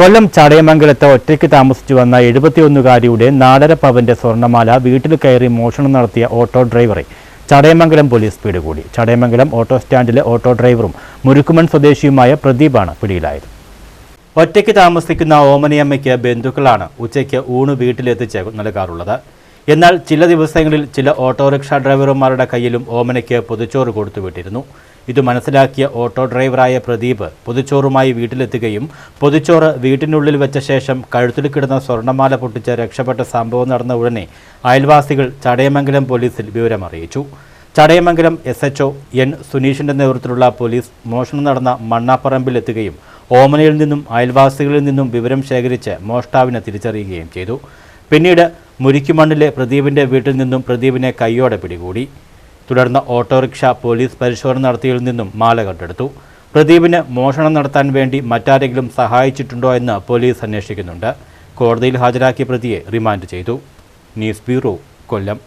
കൊല്ലം ചടയമംഗലത്ത് ഒറ്റയ്ക്ക് താമസിച്ചു വന്ന എഴുപത്തിയൊന്നുകാരിയുടെ നാലര പവന്റെ സ്വർണമാല വീട്ടിൽ കയറി മോഷണം നടത്തിയ ഓട്ടോ ഡ്രൈവറെ ചടയമംഗലം പോലീസ് പിടികൂടി. ചടയമംഗലം ഓട്ടോ സ്റ്റാൻഡിലെ ഓട്ടോ ഡ്രൈവറും മുരുക്കുമൺ സ്വദേശിയുമായ പ്രദീപാണ് പിടിയിലായത്. ഒറ്റയ്ക്ക് താമസിക്കുന്ന ഓമനിയമ്മയ്ക്ക് ബന്ധുക്കളാണ് ഉച്ചയ്ക്ക് ഊണ് വീട്ടിലെത്തിച്ച് നൽകാറുള്ളത്. എന്നാൽ ചില ദിവസങ്ങളിൽ ചില ഓട്ടോറിക്ഷ ഡ്രൈവർമാരുടെ കയ്യിലും ഓമനയ്ക്ക് പൊതിച്ചോറ് കൊടുത്തുവിട്ടിരുന്നു ഇത് മനസ്സിലാക്കിയ ഓട്ടോ ഡ്രൈവറായ പ്രദീപ് പൊതിച്ചോറുമായി വീട്ടിലെത്തുകയും പൊതിച്ചോറ് വീട്ടിനുള്ളിൽ വെച്ച ശേഷം കഴുത്തിൽ കിടന്ന സ്വർണമാല പൊട്ടിച്ച് രക്ഷപ്പെട്ട സംഭവം നടന്ന ഉടനെ അയൽവാസികൾ ചടയമംഗലം പോലീസിൽ വിവരമറിയിച്ചു. ചടയമംഗലം എസ് എച്ച് എൻ സുനീഷിന്റെ നേതൃത്വത്തിലുള്ള പോലീസ് മോഷണം നടന്ന മണ്ണാപ്പറമ്പിലെത്തുകയും ഓമനയിൽ നിന്നും അയൽവാസികളിൽ നിന്നും വിവരം ശേഖരിച്ച് മോഷ്ടാവിനെ തിരിച്ചറിയുകയും ചെയ്തു. പിന്നീട് മുരിക്കുമണ്ണിലെ പ്രദീപിന്റെ വീട്ടിൽ നിന്നും പ്രദീപിനെ കൈയോടെ പിടികൂടി. തുടർന്ന് ഓട്ടോറിക്ഷ പോലീസ് പരിശോധന നടത്തിയതിൽ നിന്നും മാല കണ്ടെടുത്തു പ്രദീപിന് മോഷണം നടത്താൻ വേണ്ടി മറ്റാരെങ്കിലും സഹായിച്ചിട്ടുണ്ടോ എന്ന് പോലീസ് അന്വേഷിക്കുന്നുണ്ട്. കോടതിയിൽ ഹാജരാക്കിയ പ്രതിയെ റിമാൻഡ് ചെയ്തു. News bureau Kollam.